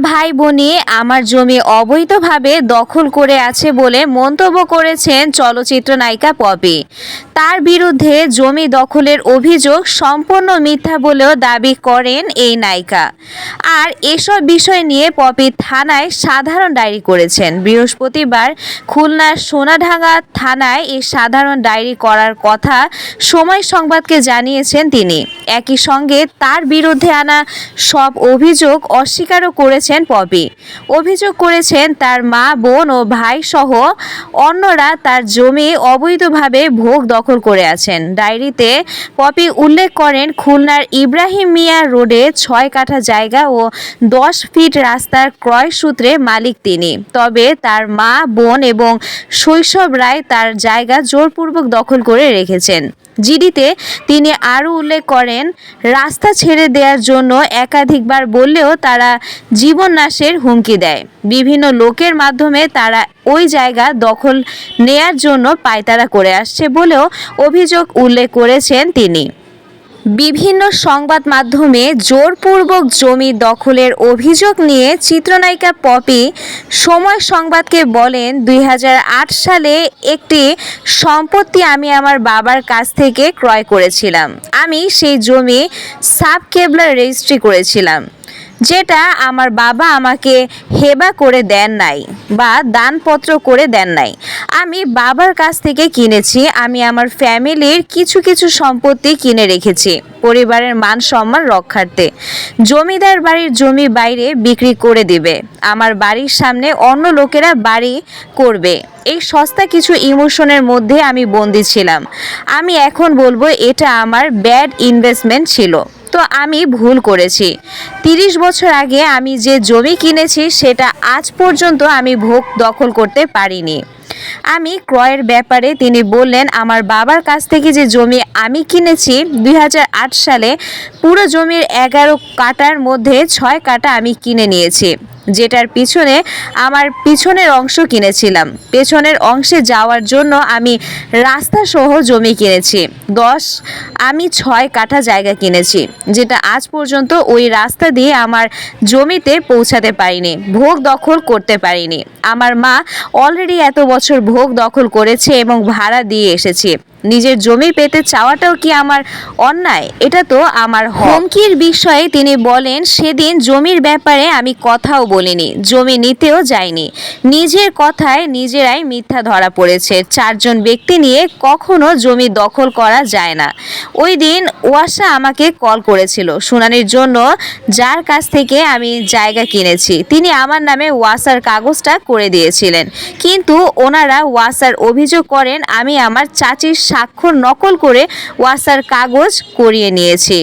ভাই বোনে আমার জমি অবৈধভাবে দখল করে আছে বলে মন্তব্য করেছেন চলচ্চিত্র নায়িকা পপি। তার বিরুদ্ধে জমি দখলের অভিযোগ সম্পূর্ণ মিথ্যা বলেও দাবি করেন এই নায়িকা। আর এসব বিষয় নিয়ে পপি থানায় সাধারণ ডায়েরি করেছেন। বৃহস্পতিবার খুলনার সোনাঢাঙ্গা থানায় এই সাধারণ ডায়েরি করার কথা সময় সংবাদকে জানিয়েছেন তিনি। একই সঙ্গে তার বিরুদ্ধে আনা সব অভিযোগ অস্বীকারও করেছেন পপি। অভিযোগ করেছেন তার মা, বোন ও ভাই সহ অন্যরা তার জমি অবৈধভাবে ভোগ দখল করে আছেন। ডায়েরিতে পপি উল্লেখ করেন, খুলনার ইব্রাহিম মিয়া রোডে ছয় কাঠা জায়গা ও দশ ফিট রাস্তার ক্রয় সূত্রে মালিক তিনি। তবে তার মা, বোন এবং শৈশব রায় তার জায়গা জোরপূর্বক দখল করে রেখেছেন। জিডিতে তিনি আরও উল্লেখ করেন, রাস্তা ছেড়ে দেওয়ার জন্য একাধিকবার বললেও তারা জীবন নাশের হুমকি দেয়। বিভিন্ন লোকের মাধ্যমে তারা ওই জায়গা দখল নেয়ার জন্য পায়তারা করে আসছে বলেও অভিযোগ উল্লেখ করেছেন তিনি। বিভিন্ন সংবাদ মাধ্যমে জোরপূর্বক জমি দখলের অভিযোগ নিয়ে চিত্রনায়িকা পপি সময় সংবাদকে বলেন, দুই হাজার আট সালে একটি সম্পত্তি আমি আমার বাবার কাছ থেকে ক্রয় করেছিলাম। আমি সেই জমি সাব কেবলার রেজিস্ট্রি করেছিলাম। যেটা আমার বাবা আমাকে হেবা করে দেন নাই বা দানপত্র করে দেন নাই। আমি বাবার কাছ থেকে কিনেছি, আমি আমার ফ্যামিলির কিছু কিছু সম্পত্তি কিনে রেখেছি, পরিবারের মান সম্মান রক্ষার্থে। জমিদার বাড়ির জমি বাইরে বিক্রি করে দিবে, আমার বাড়ির সামনে অন্য লোকেরা বাড়ি করবে। এই সস্তা কিছু ইমোশনের মধ্যে আমি বন্দি ছিলাম। আমি এখন বলব এটা আমার ব্যাড ইনভেস্টমেন্ট ছিল। তো আমি ভুল করেছি। তিরিশ বছর আগে আমি যে জমি কিনেছি, সেটা আজ পর্যন্ত আমি ভোগ দখল করতে পারিনি। আমি ক্রয়ের ব্যাপারে তিনি বললেন, আমার বাবার কাছ থেকে যে জমি আমি কিনেছি, দুই হাজার আট সালে পুরো জমির এগারো কাটার মধ্যে ছয় কাটা আমি কিনে নিয়েছি। যেটার পিছনে আমার পিছনের অংশ কিনেছিলাম। পেছনের অংশে যাওয়ার জন্য আমি রাস্তা সহ জমি কিনেছি। দশ, আমি ছয় কাঠা জায়গা কিনেছি, যেটা আজ পর্যন্ত ওই রাস্তা দিয়ে আমার জমিতে পৌঁছাতে পারিনি, ভোগ দখল করতে পারিনি। আমার মা অলরেডি এত বছর ভোগ দখল করেছে এবং ভাড়া দিয়ে এসেছি। নিজের জমি পেতে চাওয়াটাও কি আমার অন্যায়? এটা তো আমার হুমকির বিষয়ে তিনি বলেন, সেদিন জমির ব্যাপারে আমি কথাও বলিনি, জমি নিতেও যাইনি। নিজের কথায় নিজেরাই মিথ্যা ধরা পড়েছে। চারজন ব্যক্তি নিয়ে কখনো জমি দখল করা যায় না। ওই দিন ওয়াসা আমাকে কল করেছিল, শুনানির জন্য যার কাছ থেকে আমি জায়গা কিনেছি। তিনি আমার নামে ওয়াসার কাগজটা করে দিয়েছিলেন। কিন্তু ওনারা ওয়াসার অভিযোগ করেন, আমি আমার চাচির স্বাক্ষর নকল করে ওয়াসার কাগজ করিয়ে নিয়েছি।